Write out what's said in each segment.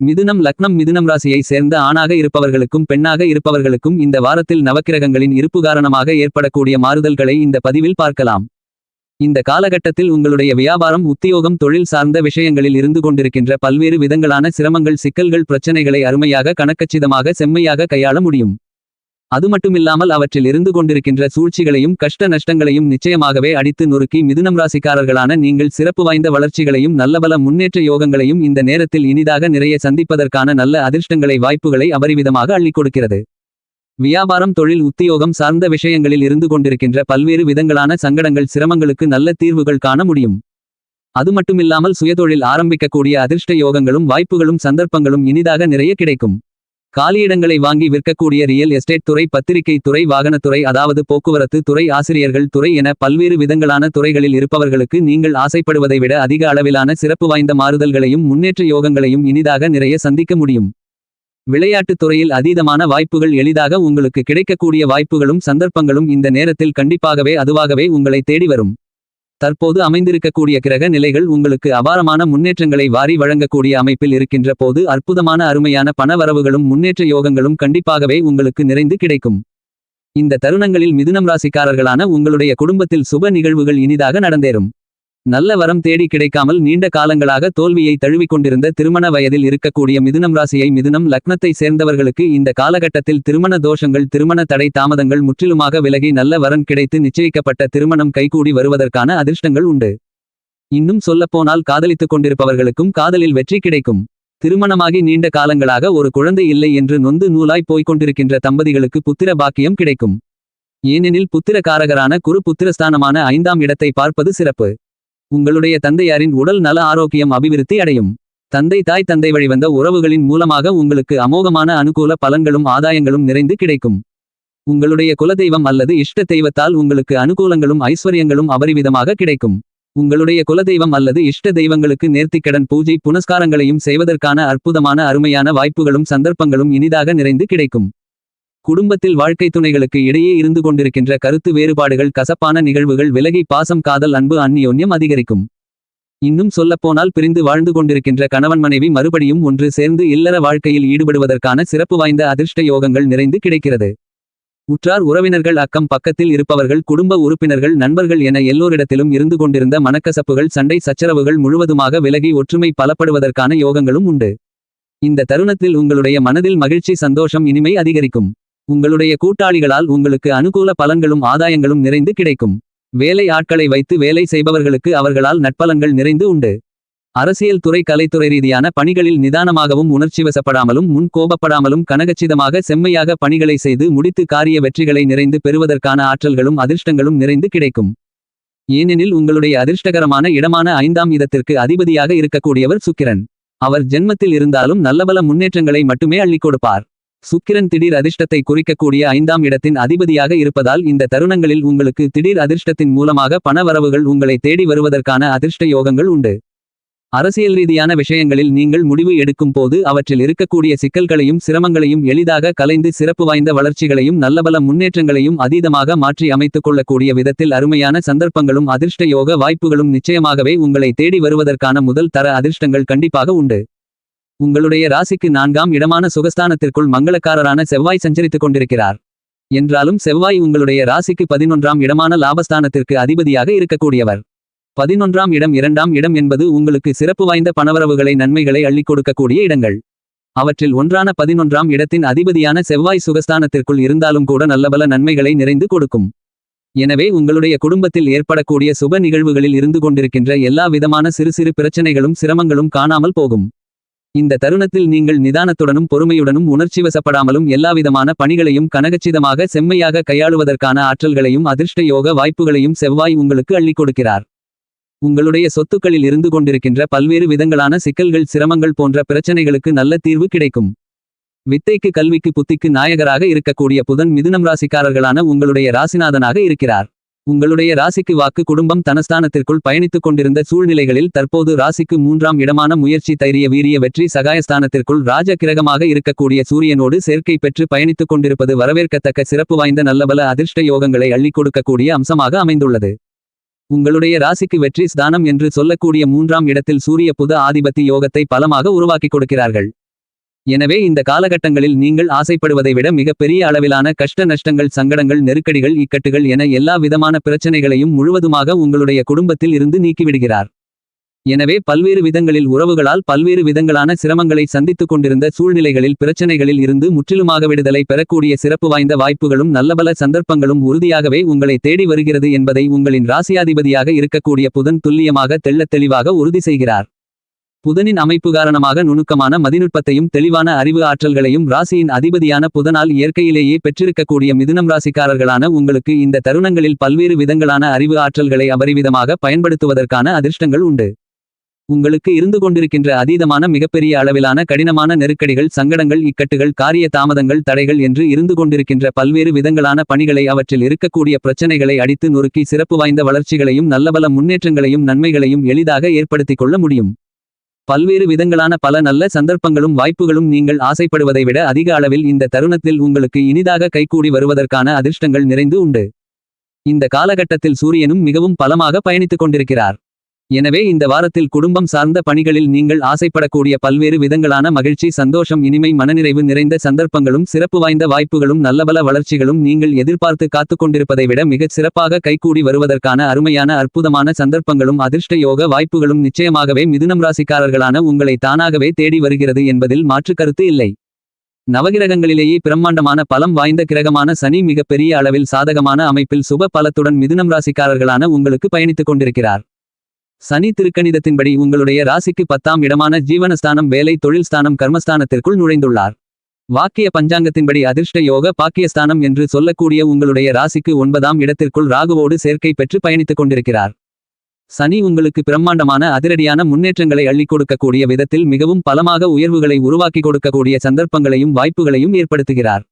மிதுனம் லக்னம் மிதுனம் ராசியை சேர்ந்த ஆணாக இருப்பவர்களுக்கும் பெண்ணாக இருப்பவர்களுக்கும் இந்த வாரத்தில் நவக்கிரகங்களின் இருப்பு காரணமாக ஏற்படக்கூடிய மாறுதல்களை இந்த பதிவில் பார்க்கலாம். இந்த காலகட்டத்தில் உங்களுடைய வியாபாரம் உத்தியோகம் தொழில் சார்ந்த விஷயங்களில் இருந்து கொண்டிருக்கின்ற பல்வேறு விதங்களான சிரமங்கள் சிக்கல்கள் பிரச்சனைகளை அருமையாக கணக்கச்சிதமாக செம்மையாக கையாள முடியும். அது மட்டுமில்லாமல் அவற்றில் இருந்து கொண்டிருக்கின்ற சூழ்ச்சிகளையும் கஷ்ட நஷ்டங்களையும் நிச்சயமாகவே அடித்து நொறுக்கி மிதுனம் ராசிக்காரர்களான நீங்கள் சிறப்பு வாய்ந்த வளர்ச்சிகளையும் நல்லபல முன்னேற்ற யோகங்களையும் இந்த நேரத்தில் இனிதாக நிறைய சந்திப்பதற்கான நல்ல அதிர்ஷ்டங்களை வாய்ப்புகளை அபரிவிதமாக அள்ளிக் கொடுக்கிறது. வியாபாரம் தொழில் உத்தியோகம் சார்ந்த விஷயங்களில் இருந்து கொண்டிருக்கின்ற பல்வேறு விதங்களான சங்கடங்கள் சிரமங்களுக்கு நல்ல தீர்வுகள் காண முடியும். அது மட்டுமில்லாமல் சுயதொழில் ஆரம்பிக்கக்கூடிய அதிர்ஷ்ட யோகங்களும் வாய்ப்புகளும் சந்தர்ப்பங்களும் இனிதாக நிறைய கிடைக்கும். காலியிடங்களை வாங்கி விற்கக்கூடிய ரியல் எஸ்டேட் துறை பத்திரிகை துறை வாகனத்துறை அதாவது போக்குவரத்து துறை ஆசிரியர்கள் துறை என பல்வேறு விதங்களான துறைகளில் இருப்பவர்களுக்கு நீங்கள் ஆசைப்படுவதை விட அதிக அளவிலான சிறப்பு வாய்ந்த மாறுதல்களையும் முன்னேற்ற யோகங்களையும் இனிதாக நிறைய சந்திக்க முடியும். விளையாட்டுத் துறையில் அதீதமான வாய்ப்புகள் எளிதாக உங்களுக்கு கிடைக்கக்கூடிய வாய்ப்புகளும் சந்தர்ப்பங்களும் இந்த நேரத்தில் கண்டிப்பாகவே அதுவாகவே உங்களை தேடி வரும். தற்போது அமைந்திருக்கக்கூடிய கிரக நிலைகள் உங்களுக்கு அபாரமான முன்னேற்றங்களை வாரி வழங்கக்கூடிய அமைப்பில் இருக்கின்ற போது அற்புதமான அருமையான பணவரவுகளும் முன்னேற்ற யோகங்களும் கண்டிப்பாகவே உங்களுக்கு நிறைந்து கிடைக்கும். இந்த தருணங்களில் மிதுனம் ராசிக்காரர்களான உங்களுடைய குடும்பத்தில் சுப நிகழ்வுகள் இனிதாக நடந்தேறும். நல்ல வரம் தேடி கிடைக்காமல் நீண்ட காலங்களாக தோல்வியை தழுவிக் கொண்டிருந்த திருமண வயதில் இருக்கக்கூடிய மிதுனம் ராசியை மிதுனம் லக்னத்தை சேர்ந்தவர்களுக்கு இந்த காலகட்டத்தில் திருமண தோஷங்கள் திருமண தடை தாமதங்கள் முற்றிலுமாக விலகி நல்ல வரன் கிடைத்து நிச்சயிக்கப்பட்ட திருமணம் கைகூடி வருவதற்கான அதிர்ஷ்டங்கள் உண்டு. இன்னும் சொல்லப்போனால் காதலித்துக் கொண்டிருப்பவர்களுக்கும் காதலில் வெற்றி கிடைக்கும். திருமணமாகி நீண்ட காலங்களாக ஒரு குழந்தை இல்லை என்று நொந்து நூலாய் போய்க் கொண்டிருக்கின்ற தம்பதிகளுக்கு புத்திர பாக்கியம் கிடைக்கும். ஏனெனில் புத்திரக்காரகரான குரு புத்திரஸ்தானமான ஐந்தாம் இடத்தை பார்ப்பது சிறப்பு. உங்களுடைய தந்தையாரின் உடல் நல ஆரோக்கியம் அபிவிருத்தி அடையும். தந்தை தாய் தந்தை வழிவந்த உறவுகளின் மூலமாக உங்களுக்கு அமோகமான அனுகூல பலன்களும் ஆதாயங்களும் நிறைந்து கிடைக்கும். உங்களுடைய குலதெய்வம் அல்லது இஷ்ட தெய்வத்தால் உங்களுக்கு அனுகூலங்களும் ஐஸ்வர்யங்களும் அபரிவிதமாக கிடைக்கும். உங்களுடைய குலதெய்வம் அல்லது இஷ்ட தெய்வங்களுக்கு நேர்த்திக்கடன் பூஜை புனஸ்காரங்களையும் செய்வதற்கான அற்புதமான அருமையான வாய்ப்புகளும் சந்தர்ப்பங்களும் இனிதாக நிறைந்து கிடைக்கும். குடும்பத்தில் வாழ்க்கை துணைகளுக்கு இடையே இருந்து கொண்டிருக்கின்ற கருத்து வேறுபாடுகள் கசப்பான நிகழ்வுகள் விலகி பாசம் காதல் அன்பு அந்நியோன்யம் அதிகரிக்கும். இன்னும் சொல்லப்போனால் பிரிந்து வாழ்ந்து கொண்டிருக்கின்ற கணவன் மனைவி மறுபடியும் ஒன்று சேர்ந்து இல்லற வாழ்க்கையில் ஈடுபடுவதற்கான சிறப்பு வாய்ந்த அதிர்ஷ்ட யோகங்கள் நிறைந்து கிடைக்கிறது. உற்றார் உறவினர்கள் அக்கம் பக்கத்தில் இருப்பவர்கள் குடும்ப உறுப்பினர்கள் நண்பர்கள் என எல்லோரிடத்திலும் இருந்து கொண்டிருந்த மனக்கசப்புகள் சண்டை சச்சரவுகள் முழுவதுமாக விலகி ஒற்றுமை பலப்படுவதற்கான யோகங்களும் உண்டு. இந்த தருணத்தில் உங்களுடைய மனதில் மகிழ்ச்சி சந்தோஷம் இனிமை அதிகரிக்கும். உங்களுடைய கூட்டாளிகளால் உங்களுக்கு அனுகூல பலன்களும் ஆதாயங்களும் நிறைந்து கிடைக்கும். வேலை ஆட்களை வைத்து வேலை செய்பவர்களுக்கு அவர்களால் நட்பலன்கள் நிறைந்து உண்டு. அரசியல் துறை கலைத்துறை ரீதியான பணிகளில் நிதானமாகவும் உணர்ச்சிவசப்படாமலும் முன் கோபப்படாமலும் கனகச்சிதமாக செம்மையாக பணிகளை செய்து முடித்து காரிய வெற்றிகளை நிறைந்து பெறுவதற்கான ஆற்றல்களும் அதிர்ஷ்டங்களும் நிறைந்து கிடைக்கும். ஏனெனில் உங்களுடைய அதிர்ஷ்டகரமான இடமான ஐந்தாம் இதத்திற்கு அதிபதியாக இருக்கக்கூடியவர் சுக்கிரன். அவர் ஜென்மத்தில் இருந்தாலும் நல்லபல முன்னேற்றங்களை மட்டுமே அள்ளிக் கொடுப்பார். சுக்கிரன் திடீர் அதிர்ஷ்டத்தை குறிக்கக்கூடிய ஐந்தாம் இடத்தின் அதிபதியாக இருப்பதால் இந்த தருணங்களில் உங்களுக்கு திடீர் அதிர்ஷ்டத்தின் மூலமாக பணவரவுகள் உங்களை தேடி வருவதற்கான அதிர்ஷ்ட யோகங்கள் உண்டு. அரசியல் ரீதியான விஷயங்களில் நீங்கள் முடிவு எடுக்கும் போது அவற்றில் இருக்கக்கூடிய சிக்கல்களையும் சிரமங்களையும் எளிதாக கலைந்து சிறப்பு வாய்ந்த வளர்ச்சிகளையும் நல்லபல முன்னேற்றங்களையும் அதீதமாக மாற்றி அமைத்துக் கொள்ளக்கூடிய விதத்தில் அருமையான சந்தர்ப்பங்களும் அதிர்ஷ்ட யோக வாய்ப்புகளும் நிச்சயமாகவே உங்களை தேடி வருவதற்கான முதல் தர அதிர்ஷ்டங்கள் கண்டிப்பாக உண்டு. உங்களுடைய ராசிக்கு நான்காம் இடமான சுகஸ்தானத்திற்குள் மங்களக்காரரான செவ்வாய் சஞ்சரித்துக் கொண்டிருக்கிறார். என்றாலும் செவ்வாய் உங்களுடைய ராசிக்கு பதினொன்றாம் இடமான லாபஸ்தானத்திற்கு அதிபதியாக இருக்கக்கூடியவர். பதினொன்றாம் இடம் இரண்டாம் இடம் என்பது உங்களுக்கு சிறப்பு வாய்ந்த பணவரவுகளை நன்மைகளை அள்ளிக் கொடுக்கக்கூடிய இடங்கள். அவற்றில் ஒன்றான பதினொன்றாம் இடத்தின் அதிபதியான செவ்வாய் சுகஸ்தானத்திற்குள் இருந்தாலும் கூட நல்லபல நன்மைகளை நிறைந்து கொடுக்கும். எனவே உங்களுடைய குடும்பத்தில் ஏற்படக்கூடிய சுப நிகழ்வுகளில் இருந்து கொண்டிருக்கின்ற எல்லா விதமான சிறு சிறு பிரச்சனைகளும் சிரமங்களும் காணாமல் போகும். இந்த தருணத்தில் நீங்கள் நிதானத்துடனும் பொறுமையுடனும் உணர்ச்சிவசப்படாமலும் எல்லாவிதமான பணிகளையும் கனகச்சிதமாக செம்மையாக கையாளுவதற்கான ஆற்றல்களையும் அதிர்ஷ்ட யோக வாய்ப்புகளையும் செவ்வாய் உங்களுக்கு அள்ளிக் கொடுக்கிறார். உங்களுடைய சொத்துக்களில் இருந்து கொண்டிருக்கின்ற பல்வேறு விதங்களான சிக்கல்கள் சிரமங்கள் போன்ற பிரச்சனைகளுக்கு நல்ல தீர்வு கிடைக்கும். வித்தைக்கு கல்விக்கு புத்திக்கு நாயகராக இருக்கக்கூடிய புதன் மிதுனம் ராசிக்காரர்களான உங்களுடைய ராசிநாதனாக இருக்கிறார். உங்களுடைய ராசிக்கு வாக்கு குடும்பம் தனஸ்தானத்திற்குள் பயணித்துக் கொண்டிருந்த சூழ்நிலைகளில் தற்போது ராசிக்கு மூன்றாம் இடமான முயற்சி தைரிய வீரிய வெற்றி சகாயஸ்தானத்திற்குள் ராஜ கிரகமாக இருக்கக்கூடிய சூரியனோடு சேர்க்கை பெற்று பயணித்துக் கொண்டிருப்பது வரவேற்கத்தக்க சிறப்பு வாய்ந்த நல்லபல அதிர்ஷ்ட யோகங்களை அள்ளி கொடுக்கக்கூடிய அம்சமாக அமைந்துள்ளது. உங்களுடைய ராசிக்கு வெற்றி ஸ்தானம் என்று சொல்லக்கூடிய மூன்றாம் இடத்தில் சூரிய புத ஆதிபத்தி யோகத்தை பலமாக உருவாக்கிக் கொடுக்கிறார்கள். எனவே இந்த காலகட்டங்களில் நீங்கள் ஆசைப்படுவதை விட மிகப்பெரிய அளவிலான கஷ்ட நஷ்டங்கள் சங்கடங்கள் நெருக்கடிகள் இக்கட்டுகள் என எல்லா விதமான பிரச்சனைகளையும் முழுவதுமாக உங்களுடைய குடும்பத்தில் இருந்து நீக்கிவிடுகிறார். எனவே பல்வேறு விதங்களில் உறவுகளால் பல்வேறு விதங்களான சிரமங்களை சந்தித்துக் கொண்டிருந்த சூழ்நிலைகளில் பிரச்சனைகளில் இருந்து முற்றிலுமாக விடுதலை பெறக்கூடிய சிறப்பு வாய்ந்த வாய்ப்புகளும் நல்லபல சந்தர்ப்பங்களும் உறுதியாகவே உங்களை தேடி வருகிறது என்பதை உங்களின் ராசியாதிபதியாக இருக்கக்கூடிய புதன் துல்லியமாக தெள்ளத் தெளிவாக உறுதி செய்கிறார். புதனின் அமைப்பு காரணமாக நுணுக்கமான மதிநுட்பத்தையும் தெளிவான அறிவு ஆற்றல்களையும் ராசியின் அதிபதியான புதனால் இயற்கையிலேயே பெற்றிருக்கக்கூடிய மிதுனம் ராசிக்காரர்களான உங்களுக்கு இந்த தருணங்களில் பல்வேறு விதங்களான அறிவு ஆற்றல்களை அபரிவிதமாக பயன்படுத்துவதற்கான அதிர்ஷ்டங்கள் உண்டு. உங்களுக்கு இருந்து கொண்டிருக்கின்ற அதீதமான மிகப்பெரிய அளவிலான கடினமான நெருக்கடிகள் சங்கடங்கள் இக்கட்டுகள் காரிய தாமதங்கள் தடைகள் என்று இருந்து கொண்டிருக்கின்ற பல்வேறு விதங்களான பணிகளை அவற்றில் இருக்கக்கூடிய பிரச்சனைகளை அடித்து நொறுக்கி சிறப்பு வாய்ந்த வளர்ச்சிகளையும் நல்லபல முன்னேற்றங்களையும் நன்மைகளையும் எளிதாக ஏற்படுத்திக் கொள்ள முடியும். பல்வேறு விதங்களான பல நல்ல சந்தர்ப்பங்களும் வாய்ப்புகளும் நீங்கள் ஆசைப்படுவதை விட அதிக அளவில் இந்த தருணத்தில் உங்களுக்கு இனிதாக கைகூடி வருவதற்கான அதிர்ஷ்டங்கள் நிறைந்து உண்டு. இந்த காலகட்டத்தில் சூரியனும் மிகவும் பலமாக பயணித்துக் கொண்டிருக்கிறார். எனவே இந்த வாரத்தில் குடும்பம் சார்ந்த பணிகளில் நீங்கள் ஆசைப்படக்கூடிய பல்வேறு விதங்களான மகிழ்ச்சி சந்தோஷம் இனிமை மனநிறைவு நிறைந்த சந்தர்ப்பங்களும் சிறப்பு வாய்ந்த வாய்ப்புகளும் நல்லபல வளர்ச்சிகளும் நீங்கள் எதிர்பார்த்து காத்துக்கொண்டிருப்பதை விட மிகச் சிறப்பாக கைகூடி வருவதற்கான அருமையான அற்புதமான சந்தர்ப்பங்களும் அதிர்ஷ்ட யோக வாய்ப்புகளும் நிச்சயமாகவே மிதுனம் ராசிக்காரர்களான உங்களை தானாகவே தேடி வருகிறது என்பதில் மாற்றுக் கருத்து இல்லை. நவகிரகங்களிலேயே பிரம்மாண்டமான பலம் வாய்ந்த கிரகமான சனி மிகப்பெரிய அளவில் சாதகமான அமைப்பில் சுப பலத்துடன் மிதுனம் ராசிக்காரர்களான உங்களுக்கு பயணித்துக் கொண்டிருக்கிறார். சனி திருக்கணிதத்தின்படி உங்களுடைய ராசிக்கு பத்தாம் இடமான ஜீவனஸ்தானம் வேலை தொழில் ஸ்தானம் கர்மஸ்தானத்திற்குள் நுழைந்துள்ளார். வாக்கிய பஞ்சாங்கத்தின்படி அதிர்ஷ்ட யோக பாக்கியஸ்தானம் என்று சொல்லக்கூடிய உங்களுடைய ராசிக்கு ஒன்பதாம் இடத்திற்குள் ராகுவோடு சேர்க்கை பெற்று பயணித்துக் கொண்டிருக்கிறார். சனி உங்களுக்கு பிரம்மாண்டமான அதிரடியான முன்னேற்றங்களை அள்ளிக் கொடுக்கக்கூடிய விதத்தில் மிகவும் பலமாக உயர்வுகளை உருவாக்கி கொடுக்கக்கூடிய சந்தர்ப்பங்களையும் வாய்ப்புகளையும் ஏற்படுத்துகிறார்.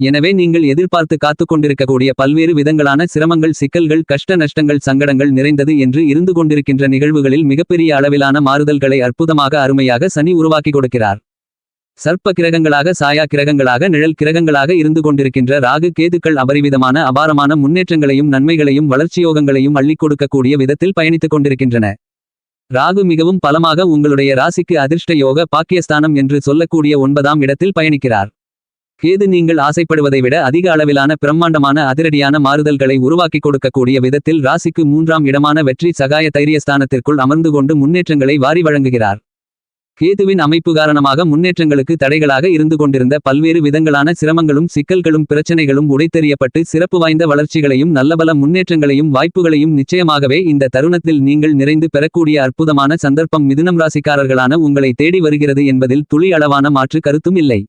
எனவே நீங்கள் எதிர்பார்த்து காத்துக் கொண்டிருக்கக்கூடிய பல்வேறு விதங்களான சிரமங்கள் சிக்கல்கள் கஷ்ட நஷ்டங்கள் சங்கடங்கள் நிறைந்தது என்று இருந்து கொண்டிருக்கின்ற நிகழ்வுகளில் மிகப்பெரிய அளவிலான மாறுதல்களை அற்புதமாக அருமையாக சனி உருவாக்கி கொடுக்கிறார். சர்ப்ப கிரகங்களாக சாயா கிரகங்களாக நிழல் கிரகங்களாக இருந்து கொண்டிருக்கின்ற ராகு கேதுக்கள் அபரிவிதமான அபாரமான முன்னேற்றங்களையும் நன்மைகளையும் வளர்ச்சியோகங்களையும் அள்ளிக் கொடுக்கக்கூடிய விதத்தில் பயணித்துக் கொண்டிருக்கின்றன. ராகு மிகவும் பலமாக உங்களுடைய ராசிக்கு அதிர்ஷ்ட யோக பாக்கியஸ்தானம் என்று சொல்லக்கூடிய ஒன்பதாம் இடத்தில் பயணிக்கிறார். கேது நீங்கள் ஆசைப்படுவதை விட அதிக அளவிலான பிரம்மாண்டமான அதிரடியான மாறுதல்களை உருவாக்கிக் கொடுக்கக்கூடிய விதத்தில் ராசிக்கு மூன்றாம் இடமான வெற்றி சகாய தைரியஸ்தானத்திற்குள் அமர்ந்து கொண்டு முன்னேற்றங்களை வாரி வழங்குகிறார். கேதுவின் அமைப்பு காரணமாக முன்னேற்றங்களுக்கு தடைகளாக இருந்து கொண்டிருந்த பல்வேறு விதங்களான சிரமங்களும் சிக்கல்களும் பிரச்சனைகளும் உடைத்தெறியப்பட்டு சிறப்பு வாய்ந்த வளர்ச்சிகளையும் நல்லபல முன்னேற்றங்களையும் வாய்ப்புகளையும் நிச்சயமாகவே இந்த தருணத்தில் நீங்கள் நிறைந்து பெறக்கூடிய அற்புதமான சந்தர்ப்பம் மிதுனம் ராசிக்காரர்களான உங்களை தேடி வருகிறது என்பதில் துளி அளவான மாற்று கருத்தும் இல்லை.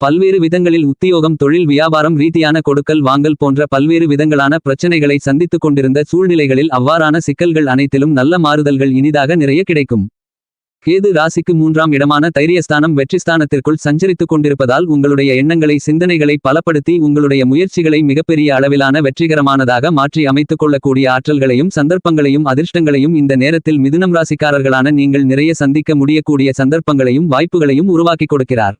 பல்வேறு விதங்களில் உத்தியோகம் தொழில் வியாபாரம் ரீதியான கொடுக்கல் வாங்கல் போன்ற பல்வேறு விதங்களான பிரச்சனைகளை சந்தித்துக் கொண்டிருந்த சூழ்நிலைகளில் அவ்வாறான சிக்கல்கள் அனைத்திலும் நல்ல மாறுதல்கள் இனிதாக நிறைய கிடைக்கும். கேது ராசிக்கு மூன்றாம் இடமான தைரியஸ்தானம் வெற்றிஸ்தானத்திற்குள் சஞ்சரித்துக் கொண்டிருப்பதால் உங்களுடைய எண்ணங்களை சிந்தனைகளை பலப்படுத்தி உங்களுடைய முயற்சிகளை மிகப்பெரிய அளவிலான வெற்றிகரமானதாக மாற்றி அமைத்துக் கொள்ளக்கூடிய ஆற்றல்களையும் சந்தர்ப்பங்களையும் அதிர்ஷ்டங்களையும் இந்த நேரத்தில் மிதுனம் ராசிக்காரர்களான நீங்கள் நிறைய சந்திக்க முடியக்கூடிய சந்தர்ப்பங்களையும் வாய்ப்புகளையும் உருவாக்கிக் கொடுக்கிறார்.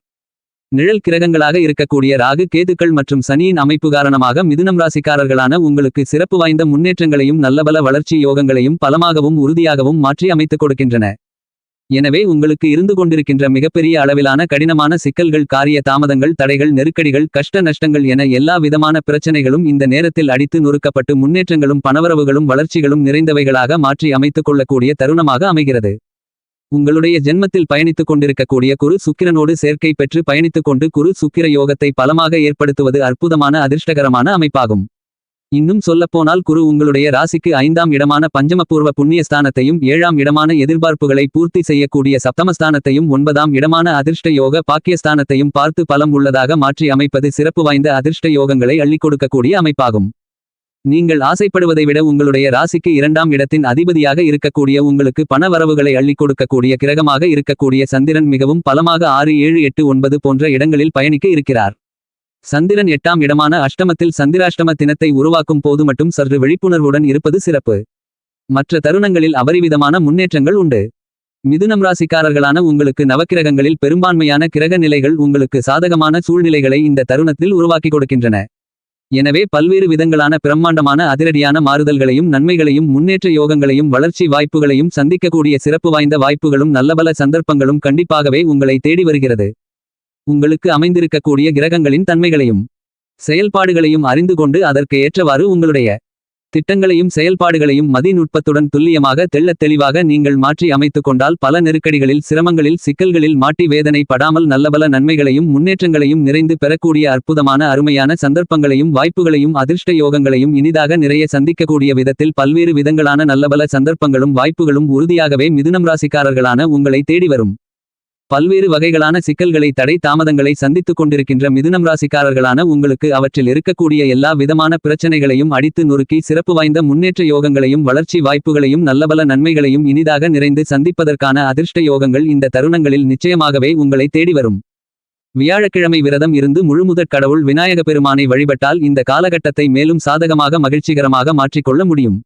நிழல் கிரகங்களாக இருக்கக்கூடிய ராகு கேதுக்கள் மற்றும் சனியின் அமைப்பு காரணமாக மிதுனம் ராசிக்காரர்களான உங்களுக்கு சிறப்பு வாய்ந்த முன்னேற்றங்களையும் நல்லபல வளர்ச்சி யோகங்களையும் பலமாகவும் உறுதியாகவும் மாற்றி அமைத்துக் கொடுக்கின்றன. எனவே உங்களுக்கு இருந்து கொண்டிருக்கின்ற மிகப்பெரிய அளவிலான கடினமான சிக்கல்கள் காரிய தாமதங்கள் தடைகள் நெருக்கடிகள் கஷ்ட நஷ்டங்கள் என எல்லா விதமான பிரச்சனைகளும் இந்த நேரத்தில் அடித்து நொறுக்கப்பட்டு முன்னேற்றங்களும் பணவரவுகளும் வளர்ச்சிகளும் நிறைந்தவைகளாக மாற்றி அமைத்துக் கொள்ளக்கூடிய தருணமாக அமைகிறது. உங்களுடைய ஜென்மத்தில் பயணித்துக் கொண்டிருக்கக்கூடிய குரு சுக்கிரனோடு சேர்க்கை பெற்று பயணித்துக் கொண்டு குரு சுக்கிர யோகத்தை பலமாக ஏற்படுத்துவது அற்புதமான அதிர்ஷ்டகரமான அமைப்பாகும். இன்னும் சொல்லப்போனால் குரு உங்களுடைய ராசிக்கு ஐந்தாம் இடமான பஞ்சமபூர்வ புண்ணியஸ்தானத்தையும் ஏழாம் இடமான எதிர்பார்ப்புகளை பூர்த்தி செய்யக்கூடிய சப்தமஸ்தானத்தையும் ஒன்பதாம் இடமான அதிர்ஷ்ட யோக பாக்கியஸ்தானத்தையும் பார்த்து பலம் உள்ளதாக மாற்றி அமைப்பது சிறப்பு வாய்ந்த அதிர்ஷ்ட யோகங்களை அள்ளிக் கொடுக்கக்கூடிய அமைப்பாகும். நீங்கள் ஆசைப்படுவதை விட உங்களுடைய ராசிக்கு இரண்டாம் இடத்தின் அதிபதியாக இருக்கக்கூடிய உங்களுக்கு பண வரவுகளை அள்ளிக் கொடுக்கக்கூடிய கிரகமாக இருக்கக்கூடிய சந்திரன் மிகவும் பலமாக ஆறு ஏழு எட்டு ஒன்பது போன்ற இடங்களில் பயணிக்க இருக்கிறார். சந்திரன் எட்டாம் இடமான அஷ்டமத்தில் சந்திராஷ்டம தினத்தை உருவாக்கும் போது மட்டும் சற்று விழிப்புணர்வுடன் இருப்பது சிறப்பு. மற்ற தருணங்களில் அபரிவிதமான முன்னேற்றங்கள் உண்டு. மிதுனம் ராசிக்காரர்களான உங்களுக்கு நவக்கிரகங்களில் பெரும்பான்மையான கிரக நிலைகள் உங்களுக்கு சாதகமான சூழ்நிலைகளை இந்த தருணத்தில் உருவாக்கி கொடுக்கின்றன. எனவே பல்வேறு விதங்களான பிரம்மாண்டமான அதிரடியான மாறுதல்களையும் நன்மைகளையும் முன்னேற்ற யோகங்களையும் வளர்ச்சி வாய்ப்புகளையும் சந்திக்கக்கூடிய சிறப்பு வாய்ந்த வாய்ப்புகளும் நல்லபல சந்தர்ப்பங்களும் கண்டிப்பாகவே உங்களை தேடி வருகிறது. உங்களுக்கு அமைந்திருக்கக்கூடிய கிரகங்களின் தன்மைகளையும் செயல்பாடுகளையும் அறிந்து கொண்டு அதற்கு ஏற்றவாறு உங்களுடைய திட்டங்களையும் செயல்பாடுகளையும் மதிநுட்பத்துடன் துல்லியமாக தெள்ளத் தெளிவாக நீங்கள் மாற்றி அமைத்துக் கொண்டால் பல நெருக்கடிகளில் சிரமங்களில் சிக்கல்களில் மாட்டி வேதனை படாமல் நல்லபல நன்மைகளையும் முன்னேற்றங்களையும் நிறைந்து பெறக்கூடிய அற்புதமான அருமையான சந்தர்ப்பங்களையும் வாய்ப்புகளையும் அதிர்ஷ்ட யோகங்களையும் இனிதாக நிறைய சந்திக்கக்கூடிய விதத்தில் பல்வேறு விதங்களான நல்லபல சந்தர்ப்பங்களும் வாய்ப்புகளும் உறுதியாகவே மிதுனம் ராசிக்காரர்களான உங்களை தேடி வரும். பல்வேறு வகைகளான சிக்கல்களை தடை தாமதங்களை சந்தித்துக் கொண்டிருக்கின்ற மிதுனம் ராசிக்காரர்களான உங்களுக்கு அவற்றில் இருக்கக்கூடிய எல்லா விதமான பிரச்சனைகளையும் அடித்து நொறுக்கி சிறப்பு வாய்ந்த முன்னேற்ற யோகங்களையும் வளர்ச்சி வாய்ப்புகளையும் நல்லபல நன்மைகளையும் இனிதாக நிறைந்து சந்திப்பதற்கான அதிர்ஷ்ட யோகங்கள் இந்த தருணங்களில் நிச்சயமாகவே உங்களை தேடி வரும். வியாழக்கிழமை விரதம் இருந்து முழுமுதற் கடவுள் விநாயக பெருமானை வழிபட்டால் இந்த காலகட்டத்தை மேலும் சாதகமாக மகிழ்ச்சிகரமாக மாற்றிக்கொள்ள முடியும்.